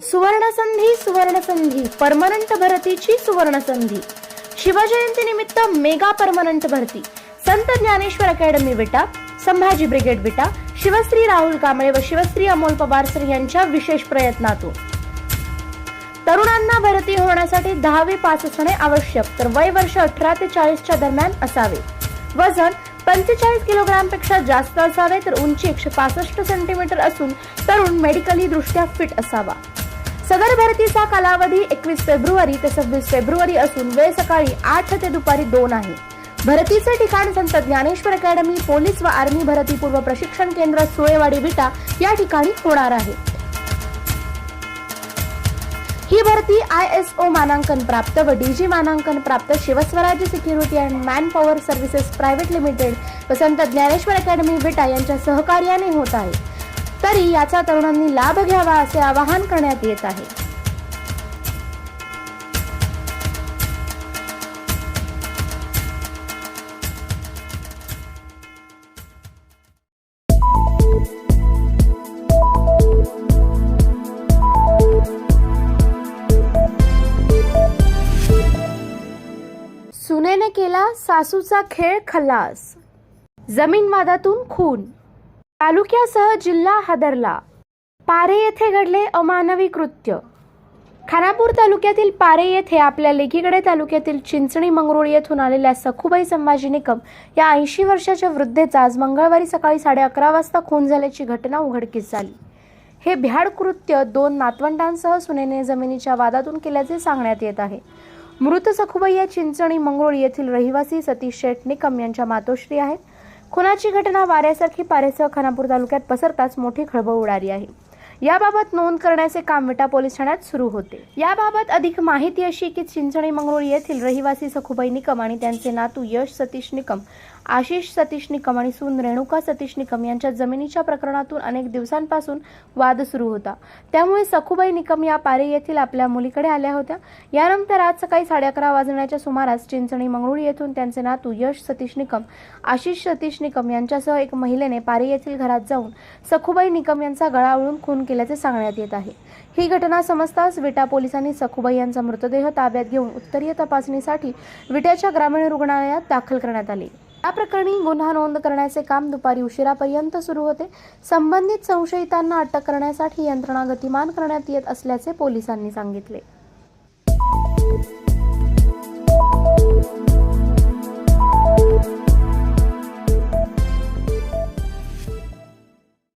सुवर्णसंधी सुवर्णसंधी permanent भरतीची सुवर्णसंधी. शिवजयंती निमित्त mega permanent भरती. संत ज्ञानेश्वर अकॅडमी विटा संभाजी ब्रिगेड विटा शिवश्री राहुल कांबळे व शिवश्री अमोल पवार सर यांच्या विशेष प्रयत्नातून. तरुणांना भरती होण्यासाठी दहावी पास असणे आवश्यक तर वय वर्ष अठरा ते चाळीसच्या दरम्यान असावे. वजन पंचेचाळीस किलोग्रामपेक्षा जास्त असावे तर उंची एकशे पासष्ट सेंटीमीटर असून तरुण मेडिकली दृष्ट्या फिट असावा. सदर भरतीचा कालावधी एकवीस फेब्रुवारी ते सव्वीस फेब्रुवारी असून वेळ सकाळी आठ ते दुपारी दोन आहे. भरतीचे ठिकाण संत ज्ञानेश्वर अकॅडमी पोलीस व आर्मी भरती पूर्व प्रशिक्षण केंद्र सुळेवाडी विटा या ठिकाणी होणार आहे. ही भरती आय एस ओ मानांकन प्राप्त व डीजी मानांकन प्राप्त Shivswarajya security and manpower services private limited व संत ज्ञानेश्वर अकॅडमी विटा यांच्या सहकार्याने होत आहे. तरी याचा तरुणांनी लाभ घ्यावा असे आवाहन करण्यात येत आहे. सुनेने केला सासूचा खेळ खल्लास. जमीन वादातून खून. तालुक्यासह जिल्हा हादरला. पारे येथे घडले अमानवी कृत्य. खानापूर तालुक्यातील पारे येथे आपल्या लेकीकडे तालुक्यातील चिंचणी मंगरुळ येथून आलेल्या सखुबाई संभाजी निकम या ऐंशी वर्षाच्या वृद्धेचा आज मंगळवारी सकाळी साडे अकरा वाजता खून झाल्याची घटना उघडकीस झाली हे भ्याड कृत्य दोन नातवंडांसह सुनेने जमिनीच्या वादातून केल्याचे सांगण्यात येत आहे. मृत सखुबाई या चिंचणी मंगरुळ येथील रहिवासी सतीश शेठ निकम यांच्या मातोश्री आहेत. खुनाची घटना वाऱ्यासारखी पारेसह खानापूर तालुक्यात पसरताच मोठी खळबळ उडाली आहे. याबाबत नोंद करण्याचे काम विटा पोलीस ठाण्यात सुरू होते. याबाबत अधिक माहिती अशी की चिंचणी मंगरुळ येथील रहिवासी सखुबाई निकम आणि त्यांचे नातू यश सतीश निकम आशिष सतीश निकम आणि सून रेणुका सतीश निकम यांच्या जमिनीच्या प्रकरणातून अनेक दिवसांपासून वाद सुरू होता. त्यामुळे सखुबाई निकम या पारे येथील आपल्या मुलीकडे आल्या होत्या. यानंतर आज सकाळी साडे अकरा वाजण्याच्या सुमारास चिंचणी मंगरुळ येथून त्यांचे नातू यश सतीश निकम आशिष सतीश निकम यांच्यासह एक महिलेने पारे येथील घरात जाऊन सखुबाई निकम यांचा गळा खून खून केल्याचे सांगण्यात येत आहे. ही घटना समजताच विटा पोलिसांनी सखुबाई यांचा मृतदेह ताब्यात घेऊन उत्तरीय तपासणीसाठी विट्याच्या ग्रामीण रुग्णालयात दाखल करण्यात आले. या प्रकरणी गुन्हा नोंद करण्याचे काम दुपारी उशिरापर्यंत सुरू होते. संबंधित संशयितांना अटक करण्यासाठी यंत्रणा गतिमान करण्यात येत असल्याचे पोलिसांनी सांगितले.